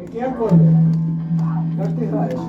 Які акорди? Як ти граєш?